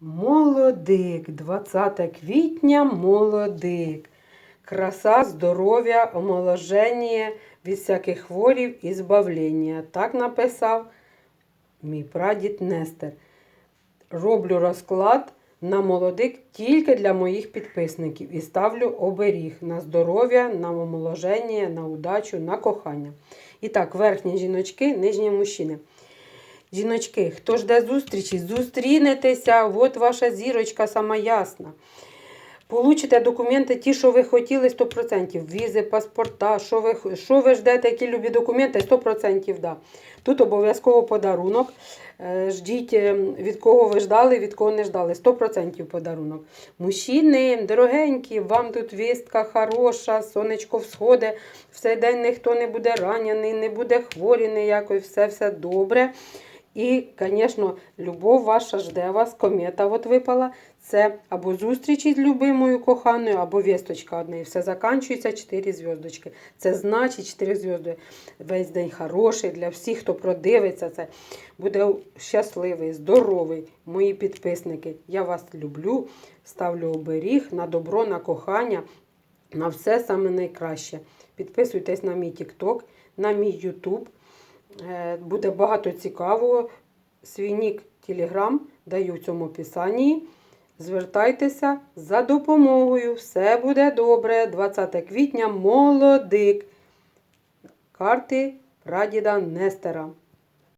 Молодик, 20 квітня, молодик. Краса, здоров'я, омоложення від всяких хворів і збавлення. Так написав мій прадід Нестер. Роблю розклад на молодик тільки для моїх підписників і ставлю оберіг на здоров'я, на омоложення, на удачу, на кохання. І так, верхні жіночки, нижні мужчини. Жіночки, хто жде зустрічі, зустрінетеся, от ваша зірочка сама ясна. Получите документи, ті, що ви хотіли, 100%. Візи, паспорта, що ви, що ви ждете, які любі документи, 100% да. Тут обов'язково подарунок. Е, Ждіть, е, від кого ви ждали, від кого не ждали. 100% подарунок. Мужчини, дорогенькі, вам тут вістка хороша, сонечко всходить, в цей день ніхто не буде ранений, не буде хворий ніякої, все, все добре. І, звісно, любов ваша жде вас, комета от випала. Це або зустріч із любимою коханою, або вісточка одна. І все закінчується 4 зв'язочки. Це значить 4 зв'язки. Весь день хороший для всіх, хто продивиться це. Буде щасливий, здоровий, мої підписники. Я вас люблю, ставлю оберіг на добро, на кохання, на все саме найкраще. Підписуйтесь на мій TikTok, на мій YouTube. Е, Буде багато цікавого. Свій нік Телеграм даю в цьому описанні. Звертайтеся за допомогою. Все буде добре. 20 квітня молодик. Карти прадіда Нестера.